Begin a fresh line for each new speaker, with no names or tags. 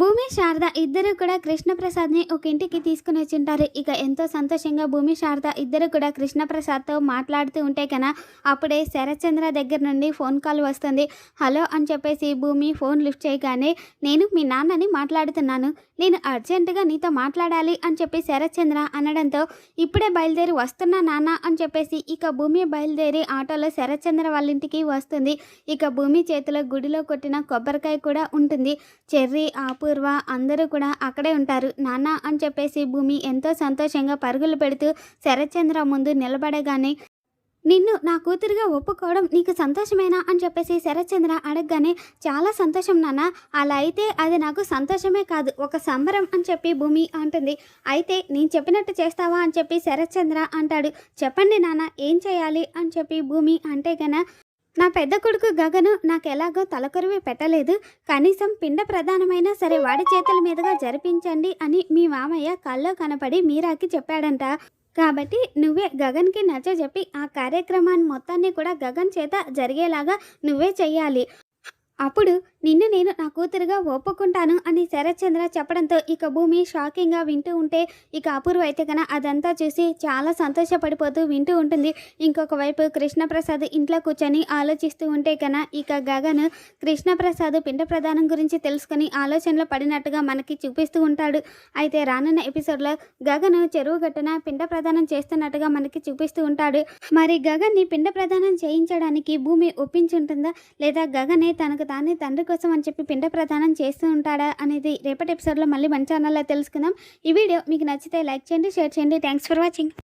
భూమి శారద ఇద్దరు కూడా కృష్ణప్రసాద్ని ఒక ఇంటికి తీసుకుని వచ్చింటారు. ఇక ఎంతో సంతోషంగా భూమి శారద ఇద్దరు కూడా కృష్ణప్రసాద్తో మాట్లాడుతూ ఉంటే కన్నా అప్పుడే శరత్చంద్ర దగ్గర నుండి ఫోన్ కాల్ వస్తుంది. హలో అని చెప్పేసి భూమి ఫోన్ లిఫ్ట్ చేయగానే నేను మీ నాన్నని మాట్లాడుతున్నాను. నేను అర్జెంటుగా నీతో మాట్లాడాలి అని చెప్పి శరత్చంద్ర అనడంతో ఇప్పుడే బయలుదేరి వస్తున్నా నాన్న అని చెప్పేసి ఇక భూమి బయలుదేరి ఆటోలో శరత్చంద్ర వాళ్ళ ఇంటికి వస్తుంది. ఇక భూమి చేతిలో గుడిలో కొట్టిన కొబ్బరికాయ కూడా ఉంటుంది. చెర్రీ పూర్వ అందరూ కూడా అక్కడే ఉంటారు. నాన్న అని చెప్పేసి భూమి ఎంతో సంతోషంగా పరుగులు పెడుతూ శరత్చంద్ర ముందు నిలబడగానే నిన్ను నా కూతురుగా ఒప్పుకోవడం నీకు సంతోషమేనా? అని చెప్పేసి శరత్చంద్ర అడగగానే చాలా సంతోషం నాన్న. అలా అయితే అది నాకు సంతోషమే కాదు. ఒక సంబరం అని చెప్పి భూమి అంటుంది. అయితే నేను చెప్పినట్టు చేస్తావా? అని చెప్పి శరత్చంద్ర అంటాడు. చెప్పండి నాన్న ఏం చేయాలి? అని చెప్పి భూమి అంటే గన నా పెద్ద కొడుకు గగను నాకు ఎలాగో తలకొరివి పెట్టలేదు. కనీసం పిండ ప్రధానమైనా సరే వాడి చేతుల మీదుగా జరిపించండి అని మీ మామయ్య కల్లో కనపడి మీరాకి చెప్పాడంట. కాబట్టి నువ్వే గగన్కి నచ్చ చెప్పి ఆ కార్యక్రమాన్ని మొత్తాన్ని కూడా గగన్ చేత జరిగేలాగా నువ్వే చెయ్యాలి. అప్పుడు నిన్ను నేను నా కూతురుగా ఒప్పుకుంటాను అని శరత్చంద్ర చెప్పడంతో ఇక భూమి షాకింగ్గా వింటూ ఉంటే ఇక అపూర్వ అయితే కన అదంతా చూసి చాలా సంతోషపడిపోతూ వింటూ ఉంటుంది. ఇంకొక వైపు కృష్ణప్రసాద్ ఇంట్లో కూర్చొని ఆలోచిస్తూ ఉంటే కన ఇక గగన్ కృష్ణప్రసాద్ పిండ ప్రదానం గురించి తెలుసుకొని ఆలోచనలో పడినట్టుగా మనకి చూపిస్తూ ఉంటాడు. అయితే రానున్న ఎపిసోడ్లో గగన్ చెరువు గట్టున పిండ ప్రదానం చేస్తున్నట్టుగా మనకి చూపిస్తూ ఉంటాడు. మరి గగన్ని పిండ ప్రదానం చేయించడానికి భూమి ఒప్పించుంటుందా? లేదా గగనే తనకు తానే తండ్రి కోసం అని చెప్పి పిండ ప్రదానం చేస్తూ ఉంటాడా అనేది రేపటి ఎపిసోడ్లో మళ్ళీ మన ఛానల్లో తెలుసుకుందాం. ఈ వీడియో మీకు నచ్చితే లైక్ చేయండి షేర్ చేయండి. Thanks for watching